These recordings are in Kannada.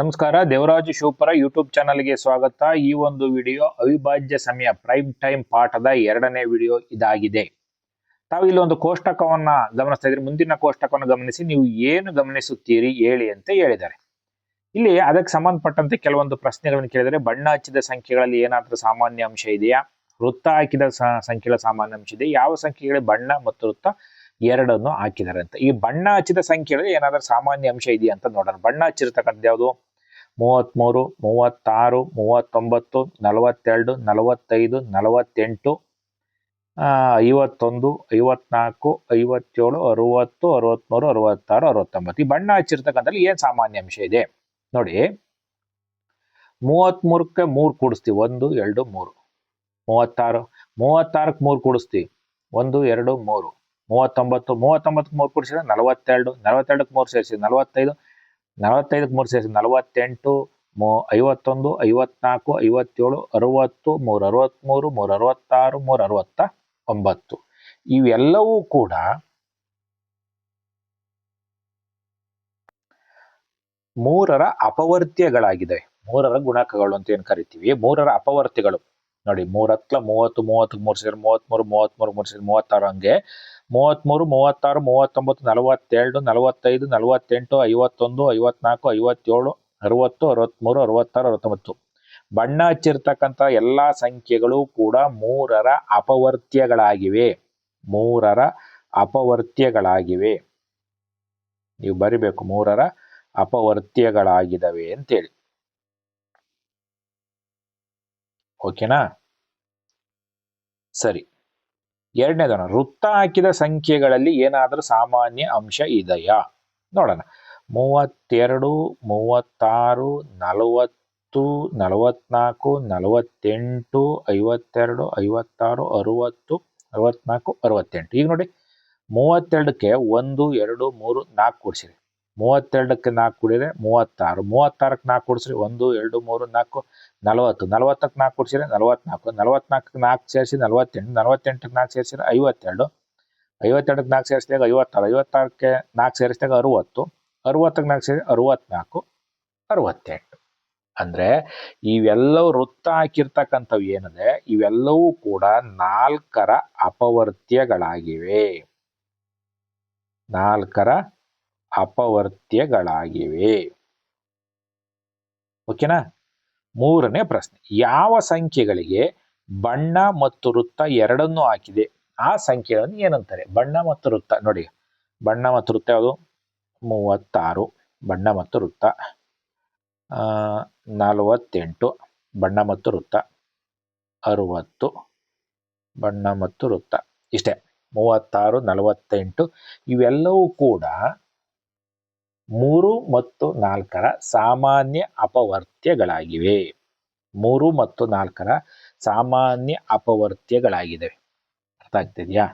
ನಮಸ್ಕಾರ, ದೇವರಾಜು ಶಿವಪುರ ಯೂಟ್ಯೂಬ್ ಚಾನಲ್ಗೆ ಸ್ವಾಗತ. ಈ ಒಂದು ವಿಡಿಯೋ ಅವಿಭಾಜ್ಯ ಸಮಯ ಪ್ರೈಮ್ ಟೈಮ್ ಪಾಠದ ಎರಡನೇ ವಿಡಿಯೋ ಇದಾಗಿದೆ. ತಾವು ಇಲ್ಲಿ ಒಂದು ಕೋಷ್ಟಕವನ್ನ ಗಮನಿಸ್ತಾ ಇದ್ರೆ ಮುಂದಿನ ಕೋಷ್ಟಕವನ್ನು ಗಮನಿಸಿ, ನೀವು ಏನು ಗಮನಿಸುತ್ತೀರಿ ಹೇಳಿ ಅಂತ ಹೇಳಿದ್ದಾರೆ. ಇಲ್ಲಿ ಅದಕ್ಕೆ ಸಂಬಂಧಪಟ್ಟಂತೆ ಕೆಲವೊಂದು ಪ್ರಶ್ನೆಗಳನ್ನು ಕೇಳಿದರೆ, ಬಣ್ಣ ಹಚ್ಚಿದ ಸಂಖ್ಯೆಗಳಲ್ಲಿ ಏನಾದರೂ ಸಾಮಾನ್ಯ ಅಂಶ ಇದೆಯಾ? ವೃತ್ತ ಹಾಕಿದ ಸಂಖ್ಯೆಗಳ ಸಾಮಾನ್ಯ ಅಂಶ ಇದೆ ಯಾವ ಸಂಖ್ಯೆಗಳಿಗೆ ಬಣ್ಣ ಮತ್ತು ವೃತ್ತ ಎರಡನ್ನು ಹಾಕಿದ್ದಾರೆ ಅಂತ ಈ ಬಣ್ಣ ಹಚ್ಚಿದ ಸಂಖ್ಯೆಗಳಲ್ಲಿ ಏನಾದರೂ ಸಾಮಾನ್ಯ ಅಂಶ ಇದೆಯಾ ಅಂತ ನೋಡೋಣ. ಬಣ್ಣ ಹಚ್ಚಿರ್ತಕ್ಕಂಥ ಯಾವುದು? ಮೂವತ್ತ್ಮೂರು ಮೂವತ್ತಾರು, ಮೂವತ್ತೊಂಬತ್ತು, ನಲವತ್ತೆರಡು, ನಲವತ್ತೈದು, ನಲವತ್ತೆಂಟು ಐವತ್ತೊಂದು, ಐವತ್ನಾಲ್ಕು, ಐವತ್ತೇಳು, ಅರುವತ್ತು, ಅರವತ್ಮೂರು, ಅರವತ್ತಾರು, ಅರವತ್ತೊಂಬತ್ತು. ಈ ಬಣ್ಣ ಹಚ್ಚಿರ್ತಕ್ಕಂಥಲ್ಲಿ ಏನು ಸಾಮಾನ್ಯ ಅಂಶ ಇದೆ? ನೋಡಿ, ಮೂವತ್ಮೂರಕ್ಕೆ ಮೂರು ಕೂಡಿಸ್ತೀವಿ. ಒಂದು, ಎರಡು, ಮೂರು. ಮೂವತ್ತಾರು, ಮೂವತ್ತಾರಕ್ಕೆ ಮೂರು ಕೂಡಿಸ್ತೀವಿ. ಒಂದು, ಎರಡು, ಮೂರು. ಮೂವತ್ತೊಂಬತ್ತು, ಮೂವತ್ತೊಂಬತ್ತಕ್ಕೆ ಮೂರು ಕೂಡಿಸಿದ್ರೆ ನಲವತ್ತೆರಡು, ನಲವತ್ತೆರಡಕ್ಕೆ ಮೂರು ಸೇರಿಸಿ, ನಲವತ್ತೈದು, ನಲವತ್ತೈದಕ್ಕೆ ಮೂರು ಸೇರಿಸಿ, ನಲವತ್ತೆಂಟು, ಮೂ, ಐವತ್ತೊಂದು, ಐವತ್ನಾಲ್ಕು, ಐವತ್ತೇಳು, ಅರುವತ್ತು, ಮೂರು ಅರವತ್ತ್ಮೂರು, ಮೂರು ಅರವತ್ತಾರು, ಮೂರು ಅರವತ್ತ ಒಂಬತ್ತು ಇವೆಲ್ಲವೂ ಕೂಡ ಮೂರರ ಅಪವರ್ತ್ಯಗಳಾಗಿದೆ ಮೂರರ ಗುಣಕಗಳು ಅಂತ ಏನ್ ಕರಿತೀವಿ? ಮೂರರ ಅಪವರ್ತಿಗಳು ನೋಡಿ, ಮೂರತ್ಲ ಮೂವತ್ತು ಮೂವತ್ತು ಮೂರು ಸೇರಿ ಮೂವತ್ಮೂರು ಮೂವತ್ಮೂರು ಮೂರು ಸೇರಿ ಮೂವತ್ತಾರು ಹಂಗೆ ಮೂವತ್ಮೂರು, ಮೂವತ್ತಾರು, ಮೂವತ್ತೊಂಬತ್ತು, ನಲವತ್ತೆರಡು, ನಲವತ್ತೈದು, ನಲವತ್ತೆಂಟು, ಐವತ್ತೊಂದು, ಐವತ್ನಾಲ್ಕು, ಐವತ್ತೇಳು, ಅರವತ್ತು, ಅರವತ್ತ್ಮೂರು, ಅರವತ್ತಾರು, ಅರವತ್ತೊಂಬತ್ತು. ಬಣ್ಣ ಹಚ್ಚಿರ್ತಕ್ಕಂಥ ಎಲ್ಲ ಸಂಖ್ಯೆಗಳು ಕೂಡ ಮೂರರ ಅಪವರ್ತ್ಯಗಳಾಗಿವೆ. ಮೂರರ ಅಪವರ್ತ್ಯಗಳಾಗಿವೆ. ನೀವು ಬರಿಬೇಕು, ಮೂರರ ಅಪವರ್ತ್ಯಗಳಾಗಿದ್ದಾವೆ ಅಂತೇಳಿ. ಓಕೆನಾ? ಸರಿ. ಎರಡನೇದನ ವೃತ್ತ ಹಾಕಿದ ಸಂಖ್ಯೆಗಳಲ್ಲಿ ಏನಾದರೂ ಸಾಮಾನ್ಯ ಅಂಶ ಇದೆಯಾ? ನೋಡೋಣ. ಮೂವತ್ತೆರಡು, ಮೂವತ್ತಾರು, ನಲವತ್ತು, ನಲವತ್ನಾಲ್ಕು, ನಲವತ್ತೆಂಟು, ಐವತ್ತೆರಡು, ಐವತ್ತಾರು, ಅರುವತ್ತು ಅರವತ್ನಾಲ್ಕು ಅರವತ್ತೆಂಟು. ಈಗ ನೋಡಿ, ಮೂವತ್ತೆರಡಕ್ಕೆ ಒಂದು, ಎರಡು, ಮೂರು, ನಾಲ್ಕು ಕೂಡಿಸಿರಿ. ಮೂವತ್ತೆರಡಕ್ಕೆ ನಾಲ್ಕು ಕೂಡಿದ್ರೆ ಮೂವತ್ತಾರು. ಮೂವತ್ತಾರಕ್ಕೆ ನಾಲ್ಕು ಕೊಡಿಸ್ರಿ. ಒಂದು, ಎರಡು, ಮೂರು, ನಾಲ್ಕು, ನಲವತ್ತು. ನಲವತ್ತಕ್ಕೆ ನಾಲ್ಕು ಕೊಡಿಸಿದ್ರೆ ನಲವತ್ನಾಲ್ಕು. ನಲವತ್ನಾಲ್ಕಕ್ಕೆ ನಾಲ್ಕು ಸೇರಿಸಿ ನಲವತ್ತೆಂಟು. ನಲವತ್ತೆಂಟಕ್ಕೆ ನಾಲ್ಕು ಸೇರಿಸಿದ್ರೆ ಐವತ್ತೆರಡು. ಐವತ್ತೆರಡಕ್ಕೆ ನಾಲ್ಕು ಸೇರಿಸಿದಾಗ ಐವತ್ತಾರು. ಐವತ್ತಾರಕ್ಕೆ ನಾಲ್ಕು ಸೇರಿಸಿದಾಗ ಅರುವತ್ತು. ಅರುವತ್ತಕ್ಕೆ ನಾಲ್ಕು ಸೇರಿ ಅರುವತ್ನಾಲ್ಕು. ಅರುವತ್ತೆಂಟು. ಅಂದ್ರೆ ಇವೆಲ್ಲವೂ ವೃತ್ತ ಹಾಕಿರ್ತಕ್ಕಂಥವು ಏನಿದೆ? ಇವೆಲ್ಲವೂ ಕೂಡ ನಾಲ್ಕರ ಅಪವರ್ತ್ಯಗಳಾಗಿವೆ ನಾಲ್ಕರ ಅಪವರ್ತ್ಯಗಳಾಗಿವೆ ಓಕೆನಾ? ಮೂರನೇ ಪ್ರಶ್ನೆ. ಯಾವ ಸಂಖ್ಯೆಗಳಿಗೆ ಬಣ್ಣ ಮತ್ತು ವೃತ್ತ ಎರಡನ್ನೂ ಹಾಕಿದೆ? ಆ ಸಂಖ್ಯೆಗಳನ್ನು ಏನಂತಾರೆ? ಬಣ್ಣ ಮತ್ತು ವೃತ್ತ. ನೋಡಿ. ಬಣ್ಣ ಮತ್ತು ವೃತ್ತ ಯಾವುದು? ಮೂವತ್ತಾರು. ಬಣ್ಣ ಮತ್ತು ವೃತ್ತ. ನಲವತ್ತೆಂಟು. ಬಣ್ಣ ಮತ್ತು ವೃತ್ತ. ಅರುವತ್ತು. ಬಣ್ಣ ಮತ್ತು ವೃತ್ತ. ಇಷ್ಟೇ. ಮೂವತ್ತಾರು, ನಲವತ್ತೆಂಟು. ಇವೆಲ್ಲವೂ ಕೂಡ ಮೂರು ಮತ್ತು ನಾಲ್ಕರ ಸಾಮಾನ್ಯ ಅಪವರ್ತ್ಯಗಳಾಗಿವೆ. ಮೂರು ಮತ್ತು ನಾಲ್ಕರ ಸಾಮಾನ್ಯ ಅಪವರ್ತ್ಯಗಳಾಗಿವೆ. ಅರ್ಥ ಆಗ್ತಿದೆಯಾ?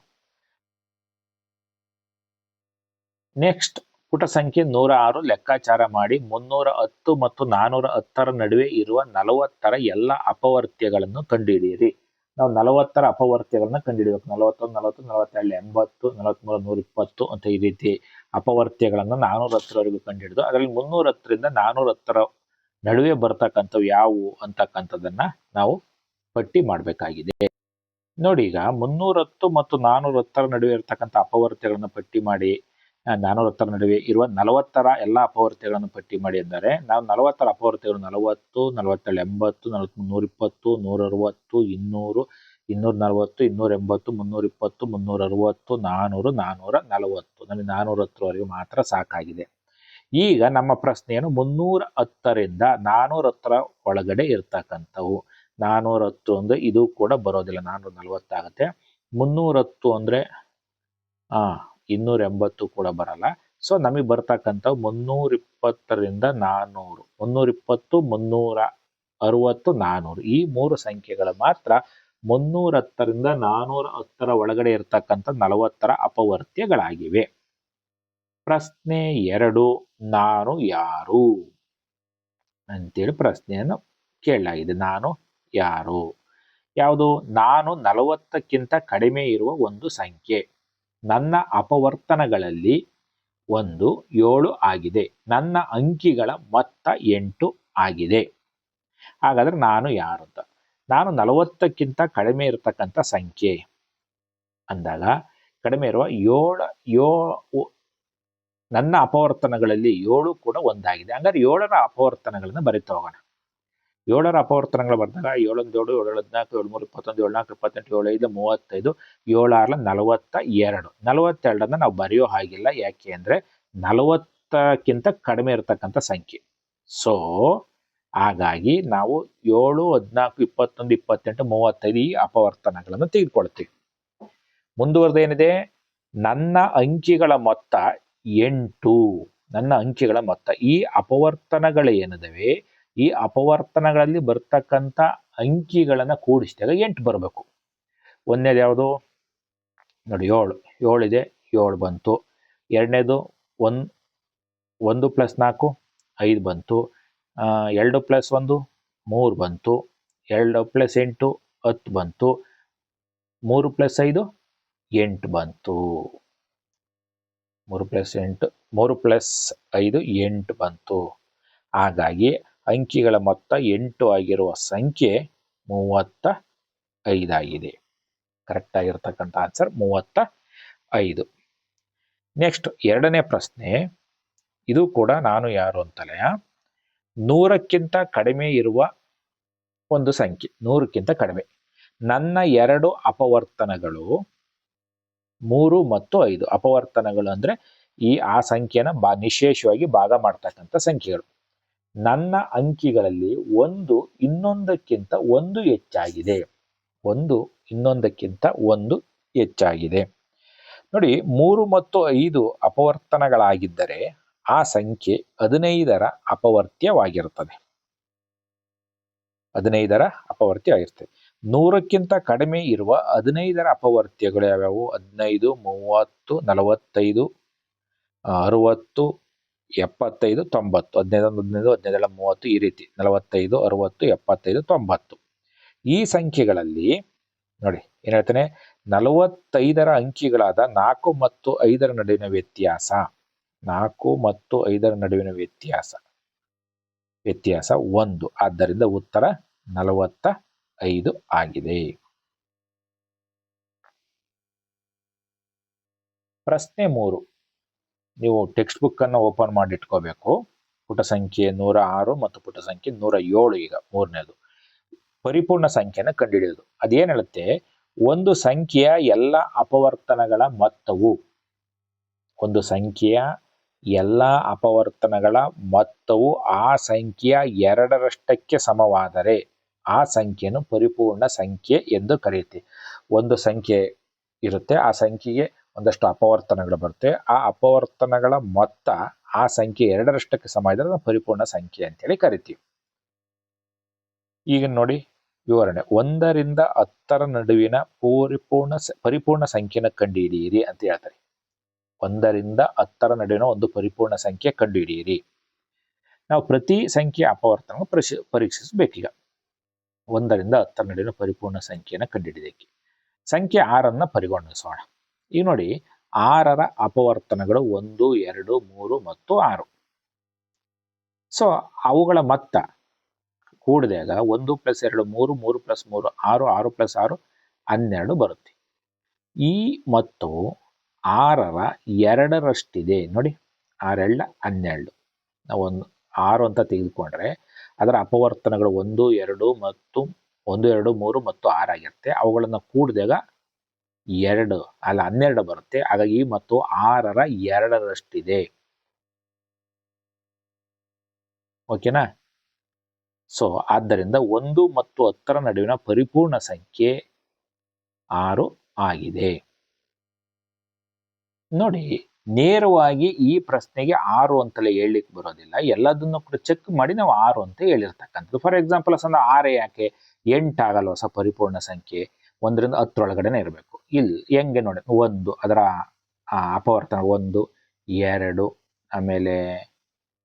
ನೆಕ್ಸ್ಟ್ ಪುಟ ಸಂಖ್ಯೆ ನೂರ ಆರು ಲೆಕ್ಕಾಚಾರ ಮಾಡಿ ಮುನ್ನೂರ ಹತ್ತು ಮತ್ತು ನಾನೂರ ಹತ್ತರ ನಡುವೆ ಇರುವ ನಲವತ್ತರ ಎಲ್ಲ ಅಪವರ್ತ್ಯಗಳನ್ನು ಕಂಡುಹಿಡಿಯಿರಿ. ನಾವು ನಲವತ್ತರ ಅಪವರ್ತ್ಯಗಳನ್ನ ಕಂಡುಹಿಡಬೇಕು. ನಲವತ್ತೊಂದು, ನಲವತ್ತು, ನಲವತ್ತೆರಡು, ಎಂಬತ್ತು ನಲವತ್ಮೂರು ನೂರ ಇಪ್ಪತ್ತು ಅಂತ ಈ ರೀತಿ ಅಪವರ್ತ್ಯಗಳನ್ನು ನಾನೂರ ಹತ್ತರವರೆಗೂ ಕಂಡುಹಿಡಿದು, ಅದರಲ್ಲಿ ಮುನ್ನೂರ ಹತ್ತರಿಂದ ನಾನೂರ ಹತ್ತರ ನಡುವೆ ಬರ್ತಕ್ಕಂಥವು ಯಾವುವು ಅಂತಕ್ಕಂಥದ್ದನ್ನ ನಾವು ಪಟ್ಟಿ ಮಾಡಬೇಕಾಗಿದೆ. ನೋಡಿ ಈಗ ಮುನ್ನೂರ ಹತ್ತು ಮತ್ತು ನಾನೂರ ಹತ್ತರ ನಡುವೆ ಇರತಕ್ಕಂಥ ಅಪವರ್ತ್ಯಗಳನ್ನು ಪಟ್ಟಿ ಮಾಡಿ ಹತ್ತರ ನಡುವೆ ಇರುವ ನಲವತ್ತರ ಎಲ್ಲ ಅಪವರ್ತ್ಯಗಳನ್ನು ಪಟ್ಟಿ ಮಾಡಿ ಎಂದರೆ, ನಾವು ನಲವತ್ತರ ಅಪವರ್ತ್ಯಗಳು ನಲವತ್ತು ನಲವತ್ತೇಳು ಎಂಬತ್ತು ನಲವತ್ತ್ ನೂರ ಇಪ್ಪತ್ತು ನೂರ ಅರವತ್ತು ಇನ್ನೂರು, ಇನ್ನೂರ ನಲವತ್ತು, ಇನ್ನೂರ ಎಂಬತ್ತು, ಮುನ್ನೂರ ಇಪ್ಪತ್ತು, ಮುನ್ನೂರ ಅರವತ್ತು, ನಾನೂರು, ನಾನೂರ ನಲವತ್ತು. ನಮಗೆ ನಾನೂರ ಹತ್ತರವರೆಗೆ ಮಾತ್ರ ಸಾಕಾಗಿದೆ. ಈಗ ನಮ್ಮ ಪ್ರಶ್ನೆಯನ್ನು ಮುನ್ನೂರ ಹತ್ತರಿಂದ ನಾನೂರ ಹತ್ತರ ಒಳಗಡೆ ಇರ್ತಕ್ಕಂಥವು. ನಾನೂರ ಹತ್ತು ಅಂದ್ರೆ ಇದು ಕೂಡ ಬರೋದಿಲ್ಲ, ನಾನೂರ ನಲವತ್ತಾಗುತ್ತೆ ಮುನ್ನೂರ ಹತ್ತು ಅಂದ್ರೆ, ಆ ಇನ್ನೂರ ಎಂಬತ್ತು ಕೂಡ ಬರಲ್ಲ. ಸೊ ನಮಗೆ ಬರ್ತಕ್ಕಂಥ ಮುನ್ನೂರ ಇಪ್ಪತ್ತರಿಂದ ನಾನ್ನೂರು ಮುನ್ನೂರ ಇಪ್ಪತ್ತು ಮುನ್ನೂರ ಅರವತ್ತು ನಾನ್ನೂರು ಈ ಮೂರು ಸಂಖ್ಯೆಗಳು ಮಾತ್ರ ಮುನ್ನೂರ ಹತ್ತರಿಂದ ನಾನೂರ ಹತ್ತರ ಒಳಗಡೆ ಇರತಕ್ಕಂಥ ನಲವತ್ತರ ಅಪವರ್ತ್ಯಗಳಾಗಿವೆ ಪ್ರಶ್ನೆ ಎರಡು, ನಾನು ಯಾರು? ಅಂತೇಳಿ ಪ್ರಶ್ನೆಯನ್ನು ಕೇಳಲಾಗಿದೆ ನಾನು ಯಾರು? ಯಾವುದು? ನಾನು ನಲವತ್ತಕ್ಕಿಂತ ಕಡಿಮೆ ಇರುವ ಒಂದು ಸಂಖ್ಯೆ. ನನ್ನ ಅಪವರ್ತನಗಳಲ್ಲಿ ಒಂದು ಏಳು ಆಗಿದೆ. ನನ್ನ ಅಂಕಿಗಳ ಮೊತ್ತ ಎಂಟು ಆಗಿದೆ. ಹಾಗಾದ್ರೆ ನಾನು ಯಾರು ಅಂತ? ನಾನು ನಲವತ್ತಕ್ಕಿಂತ ಕಡಿಮೆ ಇರತಕ್ಕಂಥ ಸಂಖ್ಯೆ. ಅಂದಾಗ ಕಡಿಮೆ ಇರುವ ಏಳು, ಯೋ ನನ್ನ ಅಪವರ್ತನಗಳಲ್ಲಿ ಏಳು ಕೂಡ ಒಂದಾಗಿದೆ. ಹಂಗಾರೆ ಏಳರ ಅಪವರ್ತನಗಳನ್ನು ಬರಿತಾ ಹೋಗೋಣ. ಏಳರ ಅಪವರ್ತನಗಳು ಬಂದಾಗ ಏಳೊಂದು ಏಳು ಏಳು ಹದಿನಾಲ್ಕು ಏಳು ಮೂರು ಇಪ್ಪತ್ತೊಂದು ಏಳು ನಾಲ್ಕು ಇಪ್ಪತ್ತೆಂಟು ಏಳು ಐದು ಮೂವತ್ತೈದು ಏಳಾರ್ಲ ನಲವತ್ತ ಎರಡು. ನಲವತ್ತೆರಡನ್ನ ನಾವು ಬರೆಯೋ ಹಾಗಿಲ್ಲ. ಯಾಕೆ ಅಂದ್ರೆ ನಲವತ್ತಕ್ಕಿಂತ ಕಡಿಮೆ ಇರತಕ್ಕಂಥ ಸಂಖ್ಯೆ. ಸೊ ಹಾಗಾಗಿ ನಾವು ಏಳು, ಹದಿನಾಲ್ಕು, ಇಪ್ಪತ್ತೊಂದು, ಇಪ್ಪತ್ತೆಂಟು, ಮೂವತ್ತೈದು ಈ ಅಪವರ್ತನಗಳನ್ನು ತೆಗೆದುಕೊಳ್ತೀವಿ. ಮುಂದುವರೆದೇನಿದೆ ನನ್ನ ಅಂಕಿಗಳ ಮೊತ್ತ ಎಂಟು. ನನ್ನ ಅಂಕಿಗಳ ಮೊತ್ತ. ಈ ಅಪವರ್ತನಗಳು ಏನಿದಾವೆ ಈ ಅಪವರ್ತನಗಳಲ್ಲಿ ಬರ್ತಕ್ಕಂಥ ಅಂಕಿಗಳನ್ನು ಕೂಡಿಸಿದಾಗ ಎಂಟು ಬರಬೇಕು. ಒಂದನೇದು ಯಾವುದು? ನೋಡಿ, ಏಳು. ಏಳಿದೆ ಏಳು ಬಂತು. ಎರಡನೇದು ಒಂದು ಒಂದು ಪ್ಲಸ್ ನಾಲ್ಕು, ಐದು ಬಂತು. ಎರಡು ಪ್ಲಸ್ ಒಂದು, ಮೂರು ಬಂತು. ಎರಡು ಪ್ಲಸ್ ಎಂಟು, ಹತ್ತು ಬಂತು. ಮೂರು ಪ್ಲಸ್ ಐದು, ಎಂಟು ಬಂತು. ಮೂರು ಪ್ಲಸ್ ಎಂಟು, ಮೂರು ಪ್ಲಸ್ ಐದು, ಎಂಟು ಬಂತು. ಹಾಗಾಗಿ ಅಂಕಿಗಳ ಮೊತ್ತ ಎಂಟು ಆಗಿರುವ ಸಂಖ್ಯೆ ಮೂವತ್ತ ಐದಾಗಿದೆ ಕರೆಕ್ಟ್ ಆಗಿರ್ತಕ್ಕಂಥ ಆನ್ಸರ್ ಮೂವತ್ತ ಐದು. ನೆಕ್ಸ್ಟ್ ಎರಡನೇ ಪ್ರಶ್ನೆ, ಇದು ಕೂಡ ನಾನು ಯಾರು ಅಂತಲೇ, ನೂರಕ್ಕಿಂತ ಕಡಿಮೆ ಇರುವ ಒಂದು ಸಂಖ್ಯೆ, ನೂರಕ್ಕಿಂತ ಕಡಿಮೆ. ನನ್ನ ಎರಡು ಅಪವರ್ತನಗಳು ಮೂರು ಮತ್ತು ಐದು. ಅಪವರ್ತನಗಳು ಅಂದ್ರೆ ಈ ಆ ಸಂಖ್ಯೆನ ಬಾ, ನಿಶೇಷವಾಗಿ ಭಾಗ ಮಾಡ್ತಕ್ಕಂಥ ಸಂಖ್ಯೆಗಳು. ನನ್ನ ಅಂಕಿಗಳಲ್ಲಿ ಒಂದು ಇನ್ನೊಂದಕ್ಕಿಂತ ಒಂದು ಹೆಚ್ಚಾಗಿದೆ. ಒಂದು ಇನ್ನೊಂದಕ್ಕಿಂತ ಒಂದು ಹೆಚ್ಚಾಗಿದೆ. ನೋಡಿ, ಮೂರು ಮತ್ತು ಐದು ಅಪವರ್ತನಗಳಾಗಿದ್ದರೆ ಆ ಸಂಖ್ಯೆ ಹದಿನೈದರ ಅಪವರ್ತ್ಯವಾಗಿರುತ್ತದೆ. ಹದಿನೈದರ ಅಪವರ್ತ್ಯ ಆಗಿರ್ತದೆ ನೂರಕ್ಕಿಂತ ಕಡಿಮೆ ಇರುವ ಹದಿನೈದರ ಅಪವರ್ತ್ಯಗಳು ಯಾವ್ಯಾವು? ಹದಿನೈದು, ಮೂವತ್ತು, ನಲವತ್ತೈದು, ಅರುವತ್ತು ಎಪ್ಪತ್ತೈದು, ತೊಂಬತ್ತು. ಹದಿನೈದು ಹದಿನೈದು ಹದಿನೈದು ಮೂವತ್ತು ಈ ರೀತಿ. ನಲವತ್ತೈದು, ಅರವತ್ತು, ಎಪ್ಪತ್ತೈದು, ತೊಂಬತ್ತು. ಈ ಸಂಖ್ಯೆಗಳಲ್ಲಿ, ನೋಡಿ, ಏನು ಹೇಳ್ತಾನೆ? ನಲವತ್ತೈದರ ಅಂಕಿಗಳಾದ ನಾಲ್ಕು ಮತ್ತು ಐದರ ನಡುವಿನ ವ್ಯತ್ಯಾಸ. ನಾಲ್ಕು ಮತ್ತು ಐದರ ನಡುವಿನ ವ್ಯತ್ಯಾಸ. ವ್ಯತ್ಯಾಸ ಒಂದು. ಆದ್ದರಿಂದ ಉತ್ತರ ನಲವತ್ತ ಐದು ಆಗಿದೆ. ಪ್ರಶ್ನೆ ಮೂರು. ನೀವು ಟೆಕ್ಸ್ಟ್ ಬುಕ್ ಅನ್ನು ಓಪನ್ ಮಾಡಿ ಇಟ್ಕೋಬೇಕು ಪುಟ ಸಂಖ್ಯೆ ನೂರ ಆರು ಮತ್ತು ಪುಟ ಸಂಖ್ಯೆ ನೂರ ಏಳು ಈಗ ಮೂರನೇದು. ಪರಿಪೂರ್ಣ ಸಂಖ್ಯೆನ ಕಂಡುಹಿಡಿಯೋದು ಅದೇನು ಹೇಳುತ್ತೆ? ಒಂದು ಸಂಖ್ಯೆಯ ಎಲ್ಲ ಅಪವರ್ತನಗಳ ಮೊತ್ತವು. ಒಂದು ಸಂಖ್ಯೆಯ ಎಲ್ಲ ಅಪವರ್ತನಗಳ ಮೊತ್ತವು ಆ ಸಂಖ್ಯೆಯ ಎರಡರಷ್ಟಕ್ಕೆ ಸಮವಾದರೆ ಆ ಸಂಖ್ಯೆಯನ್ನು ಪರಿಪೂರ್ಣ ಸಂಖ್ಯೆ ಎಂದು ಕರೆಯುತ್ತೆ. ಒಂದು ಸಂಖ್ಯೆ ಇರುತ್ತೆ, ಆ ಸಂಖ್ಯೆಗೆ ಒಂದಷ್ಟು ಅಪವರ್ತನಗಳು ಬರುತ್ತೆ. ಆ ಅಪವರ್ತನಗಳ ಮೊತ್ತ ಆ ಸಂಖ್ಯೆ ಎರಡರಷ್ಟಕ್ಕೆ ಸಮ ಇದ್ರೆ ಪರಿಪೂರ್ಣ ಸಂಖ್ಯೆ ಅಂತೇಳಿ ಕರಿತೀವಿ. ಈಗ ನೋಡಿ ವಿವರಣೆ. ಒಂದರಿಂದ ಹತ್ತರ ನಡುವಿನ ಪರಿಪೂರ್ಣ ಪರಿಪೂರ್ಣ ಸಂಖ್ಯೆನ ಕಂಡುಹಿಡಿಯಿರಿ ಅಂತ ಹೇಳ್ತಾರೆ. ಒಂದರಿಂದ ಹತ್ತರ ನಡುವಿನ ಒಂದು ಪರಿಪೂರ್ಣ ಸಂಖ್ಯೆ ಕಂಡುಹಿಡಿಯಿರಿ. ನಾವು ಪ್ರತಿ ಸಂಖ್ಯೆ ಅಪವರ್ತನ ಪರಿಶೀ, ಪರೀಕ್ಷಿಸಬೇಕೀಗ. ಒಂದರಿಂದ ಹತ್ತರ ನಡುವಿನ ಪರಿಪೂರ್ಣ ಸಂಖ್ಯೆಯನ್ನು ಕಂಡುಹಿಡಿದಕ್ಕೆ. ಸಂಖ್ಯೆ ಆರನ್ನ ಪರಿಗಣಿಸೋಣ. ಈಗ ನೋಡಿ ಆರರ ಅಪವರ್ತನಗಳು ಒಂದು, ಎರಡು, ಮೂರು ಮತ್ತು ಆರು. ಸೊ ಅವುಗಳ ಮೊತ್ತ ಕೂಡಿದಾಗ ಒಂದು ಪ್ಲಸ್ ಎರಡು ಮೂರು ಮೂರು ಪ್ಲಸ್ ಮೂರು ಆರು ಆರು ಪ್ಲಸ್ ಆರು ಹನ್ನೆರಡು ಬರುತ್ತೆ. ಈ ಮೊತ್ತವು ಆರರ ಎರಡರಷ್ಟಿದೆ. ನೋಡಿ ಆರೆಳ್ಳ ಹನ್ನೆರಡು. ನಾವು ಒಂದು ಆರು ಅಂತ ತೆಗೆದುಕೊಂಡ್ರೆ ಅದರ ಅಪವರ್ತನಗಳು ಒಂದು, ಎರಡು ಮತ್ತು ಒಂದು, ಎರಡು, ಮೂರು ಮತ್ತು ಆರಾಗಿರುತ್ತೆ ಅವುಗಳನ್ನು ಕೂಡಿದಾಗ ಎರಡು, ಅಲ್ಲ ಹನ್ನೆರಡು ಬರುತ್ತೆ. ಹಾಗಾಗಿ ಮತ್ತು ಆರರ ಎರಡರಷ್ಟಿದೆ. ಓಕೆನಾ? ಸೊ, ಆದ್ದರಿಂದ ಒಂದು ಮತ್ತು ಹತ್ತರ ನಡುವಿನ ಪರಿಪೂರ್ಣ ಸಂಖ್ಯೆ ಆರು ಆಗಿದೆ. ನೋಡಿ, ನೇರವಾಗಿ ಈ ಪ್ರಶ್ನೆಗೆ ಆರು ಅಂತಲೇ ಹೇಳಲಿಕ್ಕೆ ಬರೋದಿಲ್ಲ. ಎಲ್ಲದನ್ನು ಕೂಡ ಚೆಕ್ ಮಾಡಿ ನಾವು ಆರು ಅಂತ ಹೇಳಿರ್ತಕ್ಕಂಥದ್ದು. ಫಾರ್ ಎಕ್ಸಾಂಪಲ್ ಸಂದ ಆರೇ ಯಾಕೆ? ಎಂಟಾಗಲ್ವ ಹೊಸ ಪರಿಪೂರ್ಣ ಸಂಖ್ಯೆ? ಒಂದರಿಂದ ಹತ್ತರೊಳಗಡೆನೆ ಇರಬೇಕು. ಇಲ್ಲಿ ಹೆಂಗೆ ನೋಡಿ, ಒಂದು ಅದರ ಅಪವರ್ತನ, ಒಂದು, ಎರಡು, ಆಮೇಲೆ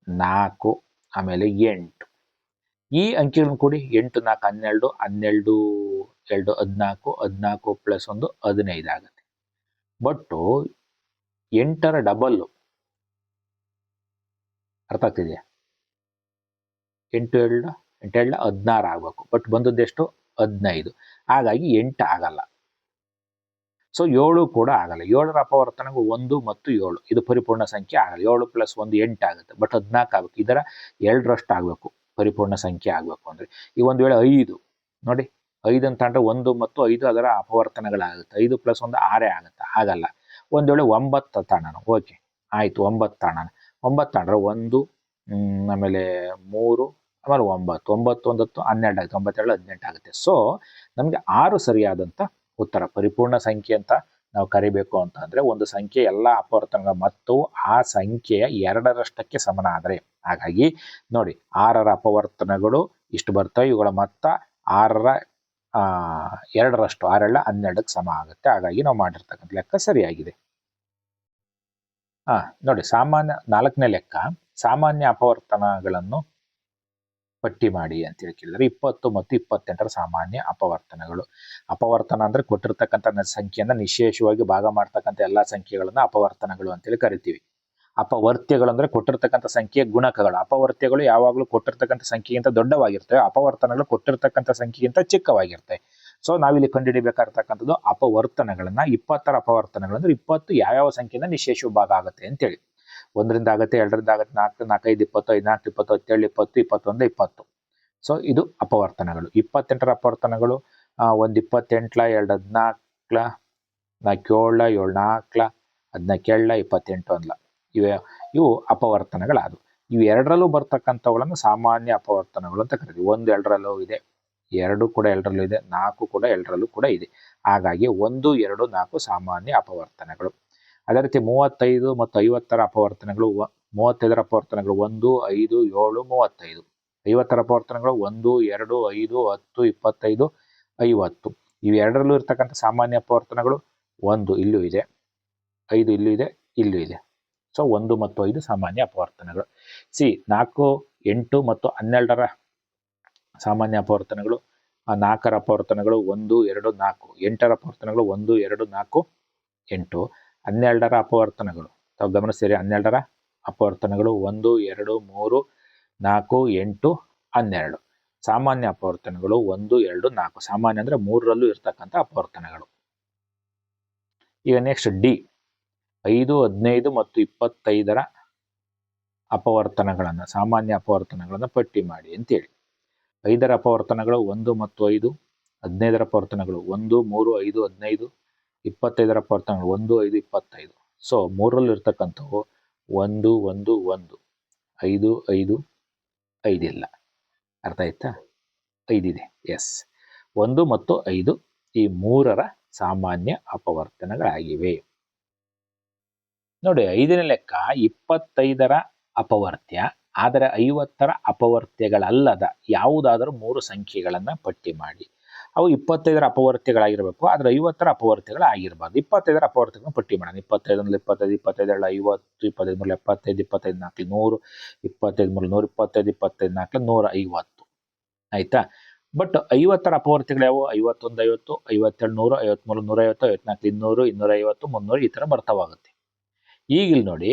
ನಾಲ್ಕು, ಆಮೇಲೆ ಎಂಟು. ಈ ಅಂಕಿಗಳನ್ನು ಕೂಡಿ ಎಂಟು, ನಾಲ್ಕು, ಹನ್ನೆರಡು ಹನ್ನೆರಡು, ಎರಡು, ಹದಿನಾಲ್ಕು ಹದಿನಾಲ್ಕು ಪ್ಲಸ್ ಒಂದು ಹದಿನೈದು ಆಗುತ್ತೆ. ಬಟ್ಟು ಎಂಟರ ಡಬಲ್ಲು, ಅರ್ಥ ಆಗ್ತಿದೆಯಾ? ಎಂಟು ಎರಡು ಎಂಟು ಎರಡು, ಹದಿನಾರು ಆಗಬೇಕು. ಬಟ್ ಬಂದದ್ದು ಎಷ್ಟು? ಹದಿನೈದು. ಹಾಗಾಗಿ ಎಂಟು ಆಗಲ್ಲ. ಸೊ ಏಳು ಕೂಡ ಆಗಲ್ಲ. ಏಳರ ಅಪವರ್ತನಗೂ ಒಂದು ಮತ್ತು ಏಳು. ಇದು ಪರಿಪೂರ್ಣ ಸಂಖ್ಯೆ ಆಗಲ್ಲ. ಏಳು ಪ್ಲಸ್ ಒಂದು ಎಂಟು ಆಗುತ್ತೆ. ಬಟ್ ಹದಿನಾಲ್ಕು ಆಗಬೇಕು. ಇದರ ಎರಡರಷ್ಟು ಆಗಬೇಕು. ಪರಿಪೂರ್ಣ ಸಂಖ್ಯೆ ಆಗಬೇಕು ಅಂದರೆ. ಈ ಒಂದು ವೇಳೆ ಐದು. ನೋಡಿ, ಐದು ಅಂತ ಒಂದು ಮತ್ತು ಐದು ಅದರ ಅಪವರ್ತನಗಳಾಗುತ್ತೆ. ಐದು ಪ್ಲಸ್ ಒಂದು ಆರೇ ಆಗುತ್ತೆ. ಆಗಲ್ಲ ಒಂದು ವೇಳೆ ಒಂಬತ್ತು ತಾಣನ ಓಕೆ ಆಯಿತು. ಒಂಬತ್ತು ತಾಣನ ಒಂಬತ್ತು ತಾಂಡ್ರೆ ಒಂದು ಆಮೇಲೆ ಮೂರು, ಆಮೇಲೆ ಒಂಬತ್ತು. ಒಂಬತ್ತು ಒಂದತ್ತು ಹನ್ನೆರಡು ಆಗುತ್ತೆ. ಒಂಬತ್ತೆರಡು ಹದಿನೆಂಟು ಆಗುತ್ತೆ. ಸೊ ನಮಗೆ ಆರು ಸರಿಯಾದಂಥ ಉತ್ತರ, ಪರಿಪೂರ್ಣ ಸಂಖ್ಯೆ ಅಂತ ನಾವು ಕರಿಬೇಕು ಅಂತ ಅಂದ್ರೆ ಒಂದು ಸಂಖ್ಯೆ ಎಲ್ಲ ಅಪವರ್ತನಗಳ ಮತ್ತು ಆ ಸಂಖ್ಯೆಯ ಎರಡರಷ್ಟಕ್ಕೆ ಸಮನ ಆದರೆ. ಹಾಗಾಗಿ ನೋಡಿ, ಆರರ ಅಪವರ್ತನಗಳು ಇಷ್ಟು ಬರ್ತವೆ, ಇವುಗಳ ಮೊತ್ತ ಆರರ ಎರಡರಷ್ಟು ಆರೆಲ್ಲ ಹನ್ನೆರಡಕ್ಕೆ ಸಮ ಆಗುತ್ತೆ. ಹಾಗಾಗಿ ನಾವು ಮಾಡಿರ್ತಕ್ಕಂಥ ಲೆಕ್ಕ ಸರಿಯಾಗಿದೆ. ಹಾಂ ನೋಡಿ, ಸಾಮಾನ್ಯ ನಾಲ್ಕನೇ ಲೆಕ್ಕ, ಸಾಮಾನ್ಯ ಅಪವರ್ತನಗಳನ್ನು ಪಟ್ಟಿ ಮಾಡಿ ಅಂತ ಹೇಳಿ ಕೇಳಿದ್ರೆ ಇಪ್ಪತ್ತು ಮತ್ತು ಇಪ್ಪತ್ತೆಂಟರ ಸಾಮಾನ್ಯ ಅಪವರ್ತನಗಳು. ಅಪವರ್ತನ ಅಂದ್ರೆ ಕೊಟ್ಟಿರ್ತಕ್ಕಂಥ ಸಂಖ್ಯೆಯನ್ನು ನಿಶೇಷವಾಗಿ ಭಾಗ ಮಾಡ್ತಕ್ಕಂಥ ಎಲ್ಲಾ ಸಂಖ್ಯೆಗಳನ್ನು ಅಪವರ್ತನಗಳು ಅಂತೇಳಿ ಕರಿತೀವಿ. ಅಪವರ್ತ್ಯಗಳು ಅಂದ್ರೆ ಕೊಟ್ಟಿರ್ತಕ್ಕಂಥ ಸಂಖ್ಯೆಯ ಗುಣಕಗಳು. ಅಪವರ್ತ್ಯಗಳು ಯಾವಾಗಲೂ ಕೊಟ್ಟಿರ್ತಕ್ಕಂಥ ಸಂಖ್ಯೆಗಿಂತ ದೊಡ್ಡವಾಗಿರ್ತವೆ. ಅಪವರ್ತನಗಳು ಕೊಟ್ಟಿರ್ತಕ್ಕಂಥ ಸಂಖ್ಯೆಗಿಂತ ಚಿಕ್ಕವಾಗಿರ್ತವೆ. ಸೊ ನಾವಿಲ್ಲಿ ಕಂಡುಹಿಡಿಬೇಕಾಗಿರ್ತಕ್ಕಂಥದ್ದು ಅಪವರ್ತನಗಳನ್ನು ಇಪ್ಪತ್ತರ ಅಪವರ್ತನಗಳು ಅಂದ್ರೆ ಇಪ್ಪತ್ತು ಯಾವ್ಯಾವ ಸಂಖ್ಯೆಯಿಂದ ನಿಶೇಷ ಭಾಗ ಆಗುತ್ತೆ ಅಂತೇಳಿ ಒಂದರಿಂದ ಆಗುತ್ತೆ, ಎರಡರಿಂದ ಆಗುತ್ತೆ, ನಾಲ್ಕು, ನಾಲ್ಕೈದು ಇಪ್ಪತ್ತು ಐದು ಇಪ್ಪತ್ತು ಹತ್ತೇಳು, ಇಪ್ಪತ್ತು, ಇಪ್ಪತ್ತೊಂದು, ಇಪ್ಪತ್ತು. ಸೊ ಇದು ಅಪವರ್ತನಗಳು. ಇಪ್ಪತ್ತೆಂಟರ ಅಪವರ್ತನಗಳು ಒಂದು ಇಪ್ಪತ್ತೆಂಟ್ಲ, ಎರಡು ಹದಿನಾಲ್ಕಲ ನಾಲ್ಕು ಏಳ ನಾಲ್ಕಲ ಹದಿನಾಲ್ಕೇಳ, ಇಪ್ಪತ್ತೆಂಟು ಅಂದ್ಲ. ಇವೆ, ಇವು ಅಪವರ್ತನಗಳಾದವು. ಇವು ಎರಡರಲ್ಲೂ ಬರ್ತಕ್ಕಂಥವುಗಳನ್ನು ಸಾಮಾನ್ಯ ಅಪವರ್ತನಗಳು ಅಂತ ಕರಿತೀವಿ. ಒಂದು ಎರಡರಲ್ಲೂ ಇದೆ, ಎರಡು ಕೂಡ ಎರಡರಲ್ಲೂ ಇದೆ, ನಾಲ್ಕು ಕೂಡ ಎರಡರಲ್ಲೂ ಕೂಡ ಇದೆ. ಹಾಗಾಗಿ ಒಂದು, ಎರಡು, ನಾಲ್ಕು ಸಾಮಾನ್ಯ ಅಪವರ್ತನಗಳು. ಅದೇ ರೀತಿ ಮೂವತ್ತೈದು ಮತ್ತು ಐವತ್ತರ ಅಪವರ್ತನಗಳು ಮೂವತ್ತೈದರ ಅಪವರ್ತನಗಳು ಒಂದು, ಐದು, ಏಳು, ಮೂವತ್ತೈದು. ಐವತ್ತರ ಅಪವರ್ತನಗಳು ಒಂದು, ಎರಡು, ಐದು, ಹತ್ತು, ಇಪ್ಪತ್ತೈದು, ಐವತ್ತು. ಇವೆರಡರಲ್ಲೂ ಇರ್ತಕ್ಕಂಥ ಸಾಮಾನ್ಯ ಅಪವರ್ತನಗಳು ಒಂದು, ಇಲ್ಲೂ ಇದೆ. ಐದು, ಇಲ್ಲೂ ಇದೆ ಇಲ್ಲೂ ಇದೆ. ಸೊ ಒಂದು ಮತ್ತು ಐದು ಸಾಮಾನ್ಯ ಅಪವರ್ತನಗಳು. ಸಿ ನಾಲ್ಕು, ಎಂಟು ಮತ್ತು ಹನ್ನೆರಡರ ಸಾಮಾನ್ಯ ಅಪವರ್ತನಗಳು ನಾಲ್ಕರ ಅಪವರ್ತನಗಳು ಒಂದು, ಎರಡು, ನಾಲ್ಕು. ಎಂಟರ ಅಪವರ್ತನಗಳು ಒಂದು, ಎರಡು, ನಾಲ್ಕು, ಎಂಟು. ಹನ್ನೆರಡರ ಅಪವರ್ತನಗಳು. ತಾವು ಗಮನಿಸ್ತೀರಿ, ಹನ್ನೆರಡರ ಅಪವರ್ತನಗಳು ಒಂದು, ಎರಡು, ಮೂರು, ನಾಲ್ಕು, ಎಂಟು, ಹನ್ನೆರಡು. ಸಾಮಾನ್ಯ ಅಪವರ್ತನಗಳು ಒಂದು, ಎರಡು, ನಾಲ್ಕು. ಸಾಮಾನ್ಯ ಅಂದ್ರೆ ಮೂರರಲ್ಲೂ ಇರ್ತಕ್ಕಂಥ ಅಪವರ್ತನಗಳು. ಈಗ ನೆಕ್ಸ್ಟ್ ಡಿ ಐದು, ಹದಿನೈದು ಮತ್ತು ಇಪ್ಪತ್ತೈದರ ಅಪವರ್ತನಗಳನ್ನು, ಸಾಮಾನ್ಯ ಅಪವರ್ತನಗಳನ್ನು ಪಟ್ಟಿ ಮಾಡಿ ಅಂತೇಳಿ. ಐದರ ಅಪವರ್ತನಗಳು ಒಂದು ಮತ್ತು ಐದು, ಹದಿನೈದರ ಅಪವರ್ತನಗಳು ಒಂದು, ಮೂರು, ಐದು, ಹದಿನೈದು ಇಪ್ಪತ್ತೈದರ ಅಪವರ್ತನಗಳು ಒಂದು, ಐದು, ಇಪ್ಪತ್ತೈದು. ಸೊ ಮೂರರಲ್ಲಿರ್ತಕ್ಕಂಥವು ಒಂದು ಒಂದು ಒಂದು, ಐದು ಐದು, ಐದಿಲ್ಲ. ಅರ್ಥ ಆಯ್ತಾ? ಐದಿದೆ. ಎಸ್ ಒಂದು ಮತ್ತು ಐದು ಈ ಮೂರರ ಸಾಮಾನ್ಯ ಅಪವರ್ತನಗಳಾಗಿವೆ. ನೋಡಿ, ಐದನೇ ಲೆಕ್ಕ ಇಪ್ಪತ್ತೈದರ ಅಪವರ್ತ್ಯ, ಆದರೆ ಐವತ್ತರ ಅಪವರ್ತ್ಯಗಳಲ್ಲದ ಯಾವುದಾದರೂ ಮೂರು ಸಂಖ್ಯೆಗಳನ್ನು ಪಟ್ಟಿ ಮಾಡಿ. ಅವು ಇಪ್ಪತ್ತೈದರ ಅಪವರ್ತಿಗಳಾಗಿರ್ಬೇಕು. ಆದರೆ ಐವತ್ತರ ಅಪವರ್ತ್ಯಗಳಾಗಿರಬಾರ್ದು ಇಪ್ಪತ್ತೈದರ ಅಪವರ್ತಿಗಳನ್ನ ಪಟ್ಟಿ ಮಾಡೋಣ. ಇಪ್ಪತ್ತೈದರಲ್ಲಿ ಇಪ್ಪತ್ತೈದು ಇಪ್ಪತ್ತೈದು ಐವತ್ತು, ಇಪ್ಪತ್ತೈದು ಮೂರು ಎಪ್ಪತ್ತೈದು, ಇಪ್ಪತ್ತೈದು ನಾಲ್ಕು ನೂರು, ಇಪ್ಪತ್ತೈದು ಮೂರು ನೂರು, ಇಪ್ಪತ್ತೈದು ಇಪ್ಪತ್ತೈದು ನಾಲ್ಕು ನೂರ ಐವತ್ತು. ಆಯ್ತಾ? ಬಟ್ ಐವತ್ತರ ಅಪವರ್ತಿಗಳು ಯಾವುವು? ಐವತ್ತೊಂದು, ಐವತ್ತು, ಐವತ್ತೆರಡು ನೂರು, ಐವತ್ಮೂರು, ನೂರ ಐವತ್ತು, ಐವತ್ನಾಲ್ಕು ಇನ್ನೂರು, ಇನ್ನೂರ ಐವತ್ತು, ಮುನ್ನೂರು ಈ ಥರ ಬರ್ತವಾಗುತ್ತೆ. ಈಗ ಇಲ್ಲಿ ನೋಡಿ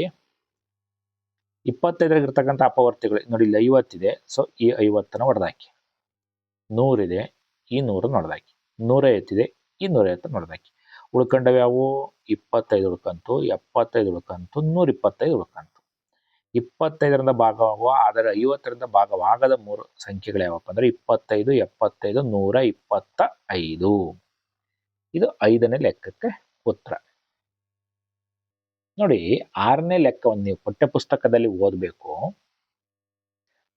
ಇಪ್ಪತ್ತೈದರಾಗ ಇರ್ತಕ್ಕಂಥ ಅಪವರ್ತಿಗಳು ನೋಡಿ, ಇಲ್ಲಿ ಐವತ್ತಿದೆ. ಸೊ ಈ ಐವತ್ತನ್ನು ಹೊಡೆದಾಕಿ. ನೂರಿದೆ ಈ ನೂರು ನೋಡ್ದಾಕಿ ನೂರೈವತ್ತಿದೆ ನೂರೈವತ್ತು ನೋಡ್ದಾಕಿ. ಉಳ್ಕೊಂಡವು ಯಾವುವು? ಇಪ್ಪತ್ತೈದು ಉಳ್ಕಂತು, ಎಪ್ಪತ್ತೈದು ಉಳ್ಕಂತು ನೂರ ಇಪ್ಪತ್ತೈದು ಉಳ್ಕಂತು. ಇಪ್ಪತ್ತೈದರಿಂದ ಭಾಗವಾಗುವ ಆದರೆ ಐವತ್ತರಿಂದ ಭಾಗವಾಗದ ಮೂರು ಸಂಖ್ಯೆಗಳು ಯಾವಪ್ಪ ಅಂದ್ರೆ ಇಪ್ಪತ್ತೈದು, ಎಪ್ಪತ್ತೈದು, ನೂರ ಇಪ್ಪತ್ತ ಐದು ಇದು ಐದನೇ ಲೆಕ್ಕಕ್ಕೆ ಉತ್ತರ. ನೋಡಿ, ಆರನೇ ಲೆಕ್ಕವನ್ನು ನೀವು ಪಠ್ಯಪುಸ್ತಕದಲ್ಲಿ ಓದಬೇಕು.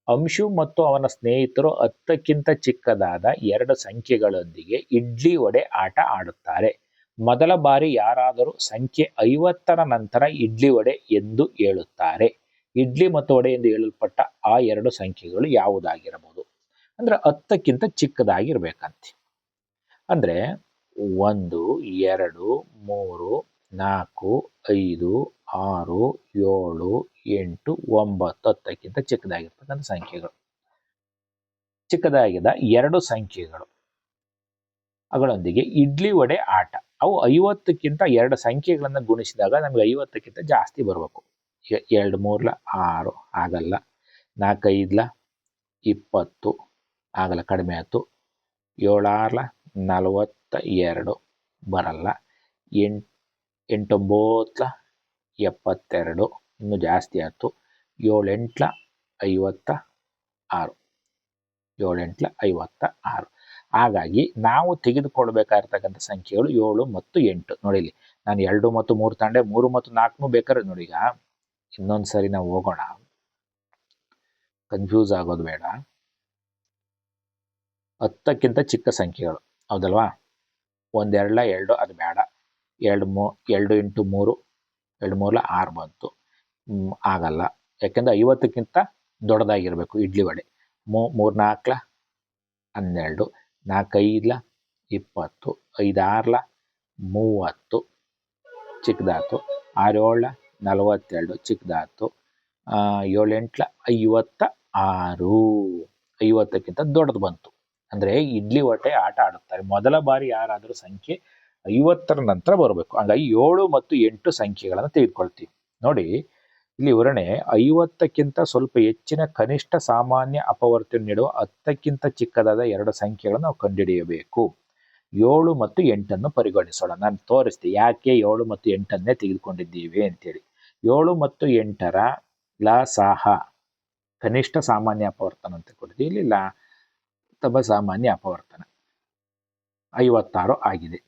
ಅಂಶು ಮತ್ತು ಅವನ ಸ್ನೇಹಿತರು ಹತ್ತಕ್ಕಿಂತ ಚಿಕ್ಕದಾದ ಎರಡು ಸಂಖ್ಯೆಗಳೊಂದಿಗೆ ಇಡ್ಲಿ ವಡೆ ಆಟ ಆಡುತ್ತಾರೆ. ಮೊದಲ ಬಾರಿ ಯಾರಾದರೂ ಸಂಖ್ಯೆ ಐವತ್ತರ ನಂತರ ಇಡ್ಲಿ ವಡೆ ಎಂದು ಹೇಳುತ್ತಾರೆ. ಇಡ್ಲಿ ಮತ್ತು ವಡೆ ಎಂದು ಹೇಳಲ್ಪಟ್ಟ ಆ ಎರಡು ಸಂಖ್ಯೆಗಳು ಯಾವುದಾಗಿರಬಹುದು? ಅಂದ್ರೆ ಹತ್ತಕ್ಕಿಂತ ಚಿಕ್ಕದಾಗಿರ್ಬೇಕಂತೆ. ಅಂದ್ರೆ ಒಂದು, ಎರಡು, ಮೂರು ನಾಲ್ಕು, ಐದು, ಆರು, ಏಳು, ಎಂಟು, ಒಂಬತ್ತು, ಹತ್ತಕ್ಕಿಂತ ಚಿಕ್ಕದಾಗಿರ್ತಕ್ಕಂಥ ಸಂಖ್ಯೆಗಳು. ಚಿಕ್ಕದಾಗಿದ್ದ ಎರಡು ಸಂಖ್ಯೆಗಳು. ಅಗಳೊಂದಿಗೆ ಇಡ್ಲಿ ವಡೆ ಆಟ. ಅವು ಐವತ್ತಕ್ಕಿಂತ ಎರಡು ಸಂಖ್ಯೆಗಳನ್ನು ಗುಣಿಸಿದಾಗ ನಮಗೆ ಐವತ್ತಕ್ಕಿಂತ ಜಾಸ್ತಿ ಬರಬೇಕು. ಈಗ ಎರಡು ಮೂರ್ಲ, ಆರು, ಆಗಲ್ಲ. ನಾಲ್ಕೈದ್ಲ ಇಪ್ಪತ್ತು, ಆಗಲ್ಲ, ಕಡಿಮೆ ಆಯ್ತು ಏಳಾರ್ಲ, ನಲವತ್ತ ಎರಡು, ಬರಲ್ಲ. ಎಂಟು ಎಂಟೊಂಬತ್ಲ, ಎಪ್ಪತ್ತೆರಡು, ಇನ್ನೂ ಜಾಸ್ತಿ ಆಯ್ತು. ಏಳೆಂಟ್ಲ, ಐವತ್ತ ಆರು. ಏಳೆಂಟ್ಲ, ಐವತ್ತ ಆರು. ಹಾಗಾಗಿ ನಾವು ತೆಗೆದುಕೊಳ್ಬೇಕಾಗಿರ್ತಕ್ಕಂಥ ಸಂಖ್ಯೆಗಳು ಏಳು ಮತ್ತು ಎಂಟು. ನೋಡಿ ಇಲ್ಲಿ, ನಾನು ಎರಡು ಮತ್ತು ಮೂರು ತಂಡೆ ಮೂರು ಮತ್ತು ನಾಲ್ಕು ಬೇಕಾದ್ರೆ ನೋಡಿ ಈಗ, ಇನ್ನೊಂದು ಸರಿ ನಾವು ಹೋಗೋಣ. ಕನ್ಫ್ಯೂಸ್ ಆಗೋದು ಬೇಡ. ಹತ್ತಕ್ಕಿಂತ ಚಿಕ್ಕ ಸಂಖ್ಯೆಗಳು. ಹೌದಲ್ವಾ? ಒಂದೆರಡು, ಎರಡು, ಅದು ಬೇಡ. ಎರಡು ಮೂ, ಎರಡು ಇಂಟು ಮೂರು, ಎರಡು ಮೂರಲ್ಲ ಆರು ಬಂತು. ಆಗಲ್ಲ. ಯಾಕೆಂದ್ರೆ ಐವತ್ತಕ್ಕಿಂತ ದೊಡ್ಡದಾಗಿರಬೇಕು ಇಡ್ಲಿ ವಡೆ. ಮೂ, ಮೂರು ನಾಲ್ಕಲ ಹನ್ನೆರಡು ನಾಲ್ಕೈದ್ಲ ಇಪ್ಪತ್ತು, ಐದಾರ್ಲ, ಮೂವತ್ತು, ಚಿಕ್ಕದಾತು. ಆರೇಳ, ನಲವತ್ತೆರಡು, ಚಿಕ್ಕದಾತು. ಏಳೆಂಟ್ಲ, ಐವತ್ತ ಆರು. ಐವತ್ತಕ್ಕಿಂತ ದೊಡ್ಡದು ಬಂತು. ಅಂದ್ರೆ ಇಡ್ಲಿ ವಡೆ ಆಟ ಆಡುತ್ತಾರೆ. ಮೊದಲ ಬಾರಿ ಯಾರಾದರೂ ಸಂಖ್ಯೆ ಐವತ್ತರ ನಂತರ ಬರಬೇಕು. ಹಂಗಾಗಿ ಏಳು ಮತ್ತು ಎಂಟು ಸಂಖ್ಯೆಗಳನ್ನು ತೆಗೆದುಕೊಳ್ತೀವಿ. ನೋಡಿ, ಇಲ್ಲಿ ವಿವರಣೆ, ಐವತ್ತಕ್ಕಿಂತ ಸ್ವಲ್ಪ ಹೆಚ್ಚಿನ ಕನಿಷ್ಠ ಸಾಮಾನ್ಯ ಅಪವರ್ತನ ನೀಡುವ ಹತ್ತಕ್ಕಿಂತ ಚಿಕ್ಕದಾದ ಎರಡು ಸಂಖ್ಯೆಗಳನ್ನು ನಾವು ಕಂಡುಹಿಡಿಯಬೇಕು. ಏಳು ಮತ್ತು ಎಂಟನ್ನು ಪರಿಗಣಿಸೋಣ. ನಾನು ತೋರಿಸ್ತೀನಿ ಯಾಕೆ ಏಳು ಮತ್ತು ಎಂಟನ್ನೇ ತೆಗೆದುಕೊಂಡಿದ್ದೀವಿ ಅಂತೇಳಿ. ಏಳು ಮತ್ತು ಎಂಟರ ಲ ಸಾಹ, ಕನಿಷ್ಠ ಸಾಮಾನ್ಯ ಅಪವರ್ತನ ಅಂತ ಕೊಟ್ಟಿದ್ದೀವಿ. ಇಲ್ಲಿ ಲಾ ತಬ ಸಾಮಾನ್ಯ ಅಪವರ್ತನ. ಐವತ್ತಾರು ಆಗಿದೆ.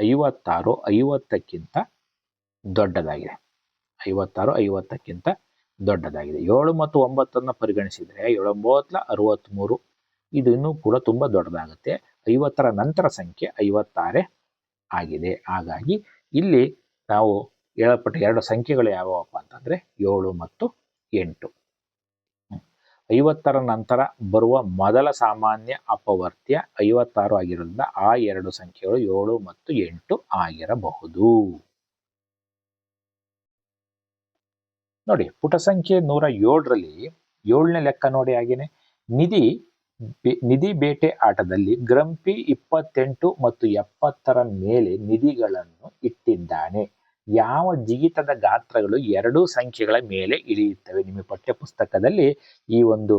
ಐವತ್ತಾರು, ಐವತ್ತಕ್ಕಿಂತ ದೊಡ್ಡದಾಗಿದೆ. ಐವತ್ತಾರು, ಐವತ್ತಕ್ಕಿಂತ ದೊಡ್ಡದಾಗಿದೆ. ಏಳು ಮತ್ತು ಒಂಬತ್ತನ್ನು ಪರಿಗಣಿಸಿದರೆ ಏಳೊಂಬತ್ತಲ ಅರವತ್ತ್ಮೂರು ಇದು ಇನ್ನೂ ಕೂಡ ತುಂಬ ದೊಡ್ಡದಾಗುತ್ತೆ. ಐವತ್ತರ ನಂತರ ಸಂಖ್ಯೆ ಐವತ್ತಾರೇ ಆಗಿದೆ. ಹಾಗಾಗಿ ಇಲ್ಲಿ ನಾವು ಹೇಳಲ್ಪಟ್ಟ ಎರಡು ಸಂಖ್ಯೆಗಳು ಯಾವಪ್ಪ ಅಂತಂದರೆ ಏಳು ಮತ್ತು ಎಂಟು. ಐವತ್ತರ ನಂತರ ಬರುವ ಮೊದಲ ಸಾಮಾನ್ಯ ಅಪವರ್ತ್ಯ ಐವತ್ತಾರು ಆಗಿರೋದ್ರಿಂದ ಆ ಎರಡು ಸಂಖ್ಯೆಗಳು ಏಳು ಮತ್ತು ಎಂಟು ಆಗಿರಬಹುದು. ನೋಡಿ, ಪುಟ ಸಂಖ್ಯೆ ನೂರ ಏಳರಲ್ಲಿ ಏಳನೇ ಲೆಕ್ಕ ನೋಡಿ ಹಾಗೇನೆ. ನಿಧಿ ನಿಧಿ ಬೇಟೆ ಆಟದಲ್ಲಿ ಗ್ರಂಪಿ ಇಪ್ಪತ್ತೆಂಟು ಮತ್ತು ಎಪ್ಪತ್ತರ ಮೇಲೆ ನಿಧಿಗಳನ್ನು ಇಟ್ಟಿದ್ದಾನೆ. ಯಾವ ಜಿಗಿತದ ಗಾತ್ರಗಳು ಎರಡೂ ಸಂಖ್ಯೆಗಳ ಮೇಲೆ ಇಳಿಯುತ್ತವೆ. ನಿಮ್ಮ ಪಠ್ಯಪುಸ್ತಕದಲ್ಲಿ ಈ ಒಂದು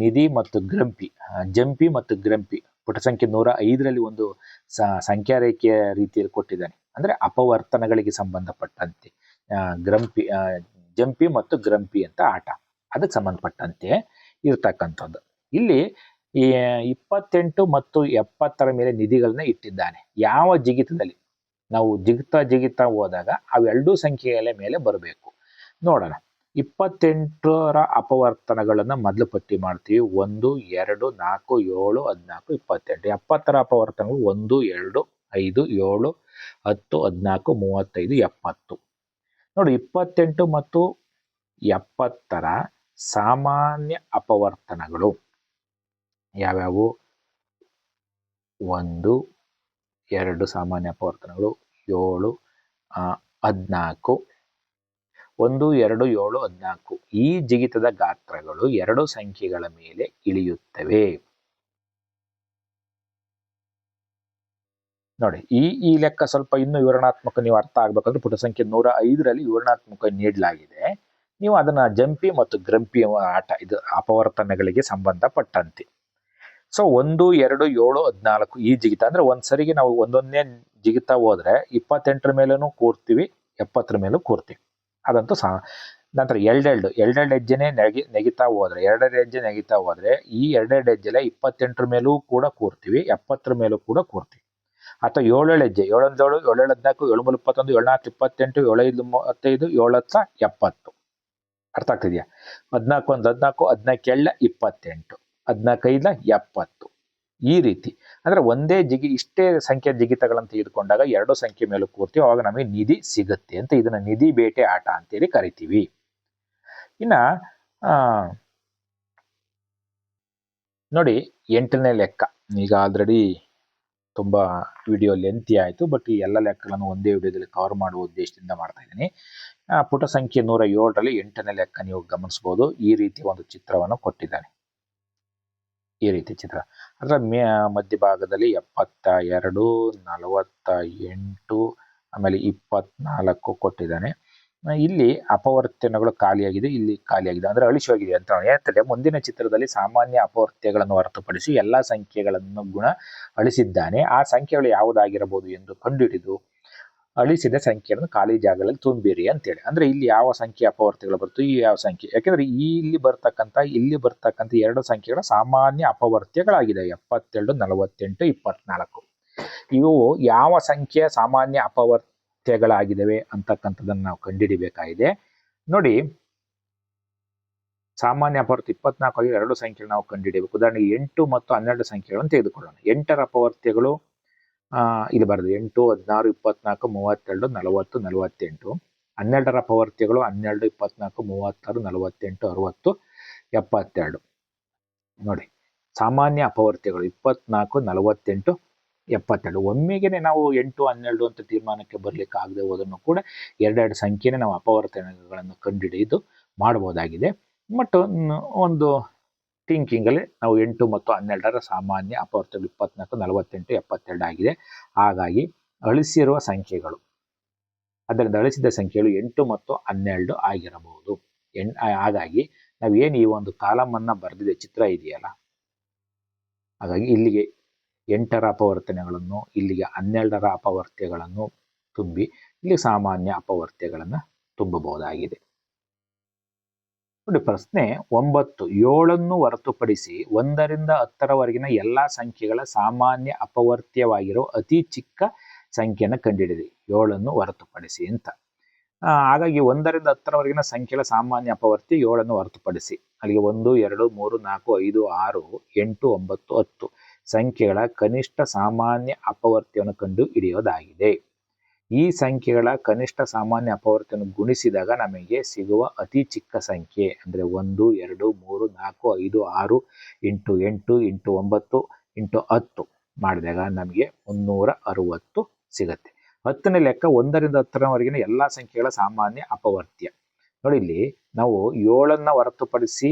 ನಿಧಿ ಮತ್ತು ಗ್ರಂಪಿ ಜಂಪಿ ಮತ್ತು ಗ್ರಂಪಿ ಪುಟ ಸಂಖ್ಯೆ ನೂರ ಐದರಲ್ಲಿ ಒಂದು ಸಂಖ್ಯಾ ರೇಖೆಯ ರೀತಿಯಲ್ಲಿ ಕೊಟ್ಟಿದ್ದಾನೆ. ಅಂದ್ರೆ ಅಪವರ್ತನಗಳಿಗೆ ಸಂಬಂಧಪಟ್ಟಂತೆ ಗ್ರಂಪಿ ಜಂಪಿ ಮತ್ತು ಗ್ರಂಪಿ ಅಂತ ಆಟ. ಅದಕ್ಕೆ ಸಂಬಂಧಪಟ್ಟಂತೆ ಇರ್ತಕ್ಕಂಥದ್ದು. ಇಲ್ಲಿ ಇಪ್ಪತ್ತೆಂಟು ಮತ್ತು ಎಪ್ಪತ್ತರ ಮೇಲೆ ನಿಧಿಗಳನ್ನ ಇಟ್ಟಿದ್ದಾನೆ. ಯಾವ ಜಿಗಿತದಲ್ಲಿ? ನಾವು ಜಿಗ್ತಾ ಜಿಗಿತಾ ಹೋದಾಗ ಅವೆರಡೂ ಸಂಖ್ಯೆಗಳ ಮೇಲೆ ಬರಬೇಕು. ನೋಡೋಣ. ಇಪ್ಪತ್ತೆಂಟರ ಅಪವರ್ತನಗಳನ್ನು ಮೊದಲು ಪಟ್ಟಿ ಮಾಡ್ತೀವಿ. ಒಂದು, ಎರಡು, ನಾಲ್ಕು, ಏಳು, ಹದಿನಾಲ್ಕು, ಇಪ್ಪತ್ತೆಂಟು. ಎಪ್ಪತ್ತರ ಅಪವರ್ತನಗಳು ಒಂದು, ಎರಡು, ಐದು, ಏಳು, ಹತ್ತು, ಹದಿನಾಲ್ಕು, ಮೂವತ್ತೈದು, ಎಪ್ಪತ್ತು. ನೋಡಿ, ಇಪ್ಪತ್ತೆಂಟು ಮತ್ತು ಎಪ್ಪತ್ತರ ಸಾಮಾನ್ಯ ಅಪವರ್ತನಗಳು ಯಾವ್ಯಾವು? ಒಂದು ಎರಡು ಸಾಮಾನ್ಯ ಅಪವರ್ತನಗಳು ಏಳು ಹದ್ನಾಲ್ಕು. ಒಂದು, ಎರಡು, ಏಳು, ಹದಿನಾಲ್ಕು. ಈ ಜಿಗಿತದ ಗಾತ್ರಗಳು ಎರಡು ಸಂಖ್ಯೆಗಳ ಮೇಲೆ ಇಳಿಯುತ್ತವೆ. ನೋಡಿ, ಈ ಈ ಲೆಕ್ಕ ಸ್ವಲ್ಪ ಇನ್ನೂ ವಿವರಣಾತ್ಮಕ ನೀವು ಅರ್ಥ ಆಗ್ಬೇಕಂದ್ರೆ ಪುಟ ಸಂಖ್ಯೆ ನೂರ ಐದರಲ್ಲಿ ವಿವರಣಾತ್ಮಕ ನೀಡಲಾಗಿದೆ. ನೀವು ಅದನ್ನ ಜಂಪಿ ಮತ್ತು ಗ್ರಂಪಿ ಆಟ, ಇದು ಅಪವರ್ತನಗಳಿಗೆ ಸಂಬಂಧಪಟ್ಟಂತೆ. ಸೊ ಒಂದು, ಎರಡು, ಏಳು, ಹದಿನಾಲ್ಕು ಈ ಜಿಗಿತ. ಅಂದ್ರೆ ಒಂದ್ ಸರಿಗೆ ನಾವು ಒಂದೊಂದೇ ಜಿಗಿತ ಹೋದ್ರೆ ಇಪ್ಪತ್ತೆಂಟರ ಮೇಲೂ ಕೂರ್ತೀವಿ, ಎಪ್ಪತ್ತರ ಮೇಲೂ ಕೂರ್ತೀವಿ. ಅದಂತೂ ಸಹ ನಂತರ ಎರಡೆರಡು ಎರಡೆರಡು ಹೆಜ್ಜೆನೇ ನೆಗಿ, ನೆಗಿತಾ ಹೋದ್ರೆ, ಎರಡೆರಡು ಹೆಜ್ಜೆ ನೆಗಿತಾ ಹೋದ್ರೆ ಈ ಎರಡೆರಡು ಹೆಜ್ಜೆಲೆ ಇಪ್ಪತ್ತೆಂಟರ ಮೇಲೂ ಕೂಡ ಕೂರ್ತೀವಿ, ಎಪ್ಪತ್ತರ ಮೇಲೂ ಕೂಡ ಕೂರ್ತೀವಿ. ಅಥವಾ ಏಳೇಳು ಹೆಜ್ಜೆ, ಏಳೊಂದು, ಏಳು, ಏಳೇಳು ಹದಿನಾಲ್ಕು, ಏಳು ಮೂರು ಇಪ್ಪತ್ತೊಂದು ಏಳ್ನಾಲ್ಕು ಇಪ್ಪತ್ತೆಂಟು ಏಳೈದು ಮೂವತ್ತೈದು, ಏಳು ಹತ್ತ, ಎಪ್ಪತ್ತು. ಅರ್ಥ ಆಗ್ತಿದ್ಯಾ? ಹದಿನಾಲ್ಕು ಒಂದು, ಹದಿನಾಲ್ಕು ಹದಿನಾಲ್ಕು ಎಳ್ಳ ಇಪ್ಪತ್ತೆಂಟು. ಹದಿನಾಲ್ಕೈದ ಎಪ್ಪತ್ತು. ಈ ರೀತಿ. ಅಂದ್ರೆ ಒಂದೇ ಜಿಗಿ, ಇಷ್ಟೇ ಸಂಖ್ಯೆ ಜಿಗಿತಗಳನ್ನು ತೆಗೆದುಕೊಂಡಾಗ ಎರಡು ಸಂಖ್ಯೆ ಮೇಲೆ ಕೂರ್ತೀವಿ, ಅವಾಗ ನಮಗೆ ನಿಧಿ ಸಿಗುತ್ತೆ ಅಂತ ಇದನ್ನ ನಿಧಿ ಬೇಟೆ ಆಟ ಅಂತೇಳಿ ಕರಿತೀವಿ. ಇನ್ನ ನೋಡಿ ಎಂಟನೇ ಲೆಕ್ಕ. ಈಗ ಆಲ್ರೆಡಿ ತುಂಬಾ ವಿಡಿಯೋ ಲೆಂತಿ ಆಯಿತು ಬಟ್ ಈ ಎಲ್ಲ ಲೆಕ್ಕಗಳನ್ನು ಒಂದೇ ವಿಡಿಯೋದಲ್ಲಿ ಕವರ್ ಮಾಡುವ ಉದ್ದೇಶದಿಂದ ಮಾಡ್ತಾ ಇದ್ದೀನಿ. ಪುಟ ಸಂಖ್ಯೆ ನೂರ ಏಳರಲ್ಲಿ ಎಂಟನೇ ಲೆಕ್ಕ ನೀವು ಗಮನಿಸಬಹುದು ಈ ರೀತಿ ಒಂದು ಚಿತ್ರವನ್ನು ಕೊಟ್ಟಿದ್ದಾನೆ. ಈ ರೀತಿ ಚಿತ್ರ. ಅದರ ಮೇ, ಮಧ್ಯಭಾಗದಲ್ಲಿ ಎಪ್ಪತ್ತ ಎರಡು ನಲವತ್ತ ಎಂಟು ಆಮೇಲೆ ಇಪ್ಪತ್ನಾಲ್ಕು ಕೊಟ್ಟಿದ್ದಾನೆ. ಇಲ್ಲಿ ಅಪವರ್ತನಗಳು ಖಾಲಿಯಾಗಿದೆ, ಇಲ್ಲಿ ಖಾಲಿಯಾಗಿದೆ. ಅಂದ್ರೆ ಅಳಿಸಿ ಹೋಗಿದೆ ಅಂತ ಹೇಳ್ತಾರೆ ಮುಂದಿನ ಚಿತ್ರದಲ್ಲಿ ಸಾಮಾನ್ಯ ಅಪವರ್ತ್ಯಗಳನ್ನು ಹೊರತುಪಡಿಸಿ ಎಲ್ಲಾ ಸಂಖ್ಯೆಗಳನ್ನು ಗುಣ ಅಳಿಸಿದ್ದಾನೆ. ಆ ಸಂಖ್ಯೆಗಳು ಯಾವುದಾಗಿರಬಹುದು ಎಂದು ಕಂಡುಹಿಡಿದು ಅಳಿಸಿದ ಸಂಖ್ಯೆಯನ್ನು ಖಾಲಿ ಜಾಗಗಳಲ್ಲಿ ತುಂಬಿರಿ ಅಂತೇಳಿ. ಅಂದ್ರೆ ಇಲ್ಲಿ ಯಾವ ಸಂಖ್ಯೆ ಅಪವರ್ತಿಗಳು ಬರ್ತವೆ ಈ ಯಾವ ಸಂಖ್ಯೆ. ಯಾಕಂದ್ರೆ ಇಲ್ಲಿ ಬರ್ತಕ್ಕಂಥ ಇಲ್ಲಿ ಬರ್ತಕ್ಕಂಥ ಎರಡು ಸಂಖ್ಯೆಗಳು ಸಾಮಾನ್ಯ ಅಪವರ್ತ್ಯಗಳಾಗಿದೆ ಎಪ್ಪತ್ತೆರಡು, ನಲವತ್ತೆಂಟು, ಇಪ್ಪತ್ನಾಲ್ಕು. ಇವು ಯಾವ ಸಂಖ್ಯೆಯ ಸಾಮಾನ್ಯ ಅಪವರ್ತ್ಯಗಳಾಗಿದ್ದಾವೆ ಅಂತಕ್ಕಂಥದ್ದನ್ನು ನಾವು ಕಂಡುಹಿಡಿಬೇಕಾಗಿದೆ. ನೋಡಿ, ಸಾಮಾನ್ಯ ಅಪವರ್ತಿ ಇಪ್ಪತ್ನಾಲ್ಕು ಎರಡು ಸಂಖ್ಯೆಗಳು ನಾವು ಕಂಡುಹಿಡಿಯಬೇಕು. ಉದಾಹರಣೆಗೆ ಎಂಟು ಮತ್ತು ಹನ್ನೆರಡು ಸಂಖ್ಯೆಗಳನ್ನು ತೆಗೆದುಕೊಳ್ಳೋಣ. ಎಂಟರ ಅಪವರ್ತ್ಯಗಳು ಇಲ್ಲಿ ಬರೆದು ಎಂಟು, ಹದಿನಾರು, ಇಪ್ಪತ್ನಾಲ್ಕು, ಮೂವತ್ತೆರಡು, ನಲವತ್ತು, ನಲವತ್ತೆಂಟು. ಹನ್ನೆರಡರ ಪವರ್ತಿಗಳು ಹನ್ನೆರಡು, ಇಪ್ಪತ್ನಾಲ್ಕು, ಮೂವತ್ತಾರು, ನಲವತ್ತೆಂಟು, ಅರವತ್ತು, ಎಪ್ಪತ್ತೆರಡು. ನೋಡಿ, ಸಾಮಾನ್ಯ ಅಪವರ್ತಿಗಳು ಇಪ್ಪತ್ನಾಲ್ಕು, ನಲವತ್ತೆಂಟು, ಎಪ್ಪತ್ತೆರಡು. ಒಮ್ಮೆಗೆ ನಾವು ಎಂಟು, ಹನ್ನೆರಡು ಅಂತ ತೀರ್ಮಾನಕ್ಕೆ ಬರ್ಲಿಕ್ಕೆ ಆಗದೆ ಹೋದನ್ನು ಕೂಡ ಎರಡೆರಡು ಸಂಖ್ಯೆನೇ ನಾವು ಅಪವರ್ತನಗಳನ್ನು ಕಂಡುಹಿಡಿದು ಮಾಡಬಹುದಾಗಿದೆ ಮತ್ತು ಒಂದು ಥಿಂಕಿಂಗ್ ಅಲ್ಲಿ ನಾವು ಎಂಟು ಮತ್ತು ಹನ್ನೆರಡರ ಸಾಮಾನ್ಯ ಅಪವರ್ತಗಳು ಇಪ್ಪತ್ನಾಲ್ಕು, ನಲವತ್ತೆಂಟು, ಎಪ್ಪತ್ತೆರಡು ಆಗಿದೆ. ಹಾಗಾಗಿ ಅಳಿಸಿರುವ ಸಂಖ್ಯೆಗಳು. ಅದರಿಂದ ಅಳಿಸಿದ ಸಂಖ್ಯೆಗಳು ಎಂಟು ಮತ್ತು ಹನ್ನೆರಡು ಆಗಿರಬಹುದು. ಎನ್ ಹಾಗಾಗಿ ಏನು ಈ ಒಂದು ಕಾಲಮನ್ನು ಬರೆದಿದೆ, ಚಿತ್ರ ಇದೆಯಲ್ಲ? ಹಾಗಾಗಿ ಇಲ್ಲಿಗೆ ಎಂಟರ ಅಪವರ್ತನೆಗಳನ್ನು, ಇಲ್ಲಿಗೆ ಹನ್ನೆರಡರ ಅಪವರ್ತ್ಯಗಳನ್ನು ತುಂಬಿ, ಇಲ್ಲಿ ಸಾಮಾನ್ಯ ಅಪವರ್ತ್ಯಗಳನ್ನು ತುಂಬಬಹುದಾಗಿದೆ. ನೋಡಿ ಪ್ರಶ್ನೆ ಒಂಬತ್ತು, ಏಳನ್ನು ಹೊರತುಪಡಿಸಿ ಒಂದರಿಂದ ಹತ್ತರವರೆಗಿನ ಎಲ್ಲ ಸಂಖ್ಯೆಗಳ ಸಾಮಾನ್ಯ ಅಪವರ್ತ್ಯವಾಗಿರೋ ಅತಿ ಚಿಕ್ಕ ಸಂಖ್ಯೆಯನ್ನು ಕಂಡುಹಿಡಿದಿ ಏಳನ್ನು ಹೊರತುಪಡಿಸಿ ಅಂತ. ಹಾಗಾಗಿ ಒಂದರಿಂದ ಹತ್ತರವರೆಗಿನ ಸಂಖ್ಯೆಗಳ ಸಾಮಾನ್ಯ ಅಪವರ್ತಿ ಏಳನ್ನು ಹೊರತುಪಡಿಸಿ. ಅಲ್ಲಿಗೆ ಒಂದು, ಎರಡು, ಮೂರು, ನಾಲ್ಕು, ಐದು, ಆರು, ಎಂಟು, ಒಂಬತ್ತು, ಹತ್ತು ಸಂಖ್ಯೆಗಳ ಕನಿಷ್ಠ ಸಾಮಾನ್ಯ ಅಪವರ್ತ್ಯವನ್ನು ಕಂಡು ಹಿಡಿಯೋದಾಗಿದೆ ಈ ಸಂಖ್ಯೆಗಳ ಕನಿಷ್ಠ ಸಾಮಾನ್ಯ ಅಪವರ್ತನ ಗುಣಿಸಿದಾಗ ನಮಗೆ ಸಿಗುವ ಅತಿ ಚಿಕ್ಕ ಸಂಖ್ಯೆ ಅಂದ್ರೆ ಒಂದು, ಎರಡು, ಮೂರು, ನಾಲ್ಕು, ಐದು, ಆರು ಇಂಟು ಎಂಟು ಇಂಟು ಒಂಬತ್ತು ಇಂಟು ಹತ್ತು ಮಾಡಿದಾಗ ನಮಗೆ ಮುನ್ನೂರ ಅರುವತ್ತು ಸಿಗತ್ತೆ. ಹತ್ತನೇ ಲೆಕ್ಕ ಒಂದರಿಂದ ಹತ್ತರವರೆಗಿನ ಎಲ್ಲ ಸಂಖ್ಯೆಗಳ ಸಾಮಾನ್ಯ ಅಪವರ್ತ್ಯ. ನೋಡಿ ಇಲ್ಲಿ ನಾವು ಏಳನ್ನು ಹೊರತುಪಡಿಸಿ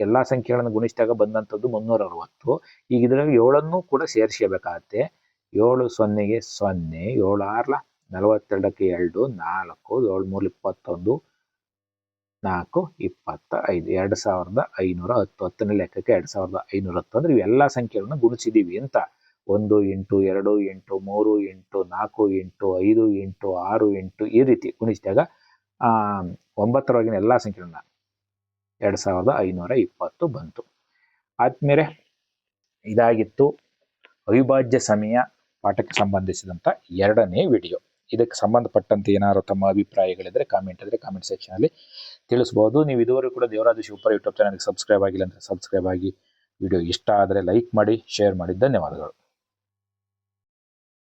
ಎಲ್ಲಾ ಸಂಖ್ಯೆಗಳನ್ನು ಗುಣಿಸಿದಾಗ ಬಂದಂಥದ್ದು ಮುನ್ನೂರ ಅರವತ್ತು. ಈಗ ಇದರಲ್ಲಿ ಏಳನ್ನು ಕೂಡ ಸೇರಿಸಬೇಕಾಗತ್ತೆ ಏಳು ಸೊನ್ನೆಗೆ ಸೊನ್ನೆ, ಏಳು ಆರ್ಲ ನಲವತ್ತೆರಡಕ್ಕೆ ಎರಡು, ನಾಲ್ಕು ಏಳು ಮೂರು ಇಪ್ಪತ್ತೊಂದು ನಾಲ್ಕು ಇಪ್ಪತ್ತ ಐದು ಎರಡು ಸಾವಿರದ ಐನೂರ ಹತ್ತು ಹತ್ತನೇ ಲೆಕ್ಕಕ್ಕೆ ಎರಡು ಸಾವಿರದ ಐನೂರ ಹತ್ತು ಅಂದರೆ ಇವೆಲ್ಲ ಸಂಖ್ಯೆಗಳನ್ನು ಗುಣಿಸಿದ್ದೀವಿ ಅಂತ. ಒಂದು, ಎಂಟು, ಎರಡು, ಎಂಟು, ಮೂರು, ಎಂಟು, ನಾಲ್ಕು, ಎಂಟು, ಐದು, ಎಂಟು, ಆರು, ಎಂಟು ಈ ರೀತಿ ಗುಣಿಸಿದಾಗ ಒಂಬತ್ತರೊಳಗಿನ ಎಲ್ಲ ಸಂಖ್ಯೆಗಳನ್ನ ಎರಡು ಸಾವಿರದ ಐನೂರ ಇಪ್ಪತ್ತು ಬಂತು. ಆದ್ಮೇಲೆ ಇದಾಗಿತ್ತು ಅವಿಭಾಜ್ಯ ಸಮಯ ಪಾಠಕ್ಕೆ ಸಂಬಂಧಿಸಿದಂತ ಎರಡನೇ ವಿಡಿಯೋ. ಇದಕ್ಕೆ ಸಂಬಂಧಪಟ್ಟಂತೆ ಏನಾದ್ರು ತಮ್ಮ ಅಭಿಪ್ರಾಯಗಳಿದ್ರೆ ಕಾಮೆಂಟ್ ಇದ್ರೆ ಕಾಮೆಂಟ್ ಸೆಕ್ಷನ್ ಅಲ್ಲಿ ತಿಳಿಸಬಹುದು ನೀವು ಇದುವರೆಗೂ ಕೂಡ ದೇವರಾಜ ಶಿವಪುರ ಯೂಟ್ಯೂಬ್ ಚಾನಲ್ಗೆ ಸಬ್ಸ್ಕ್ರೈಬ್ ಆಗಿಲ್ಲ ಅಂದ್ರೆ ಸಬ್ಸ್ಕ್ರೈಬ್ ಆಗಿ ವಿಡಿಯೋ ಇಷ್ಟ ಆದರೆ ಲೈಕ್ ಮಾಡಿ ಶೇರ್ ಮಾಡಿ. ಧನ್ಯವಾದಗಳು.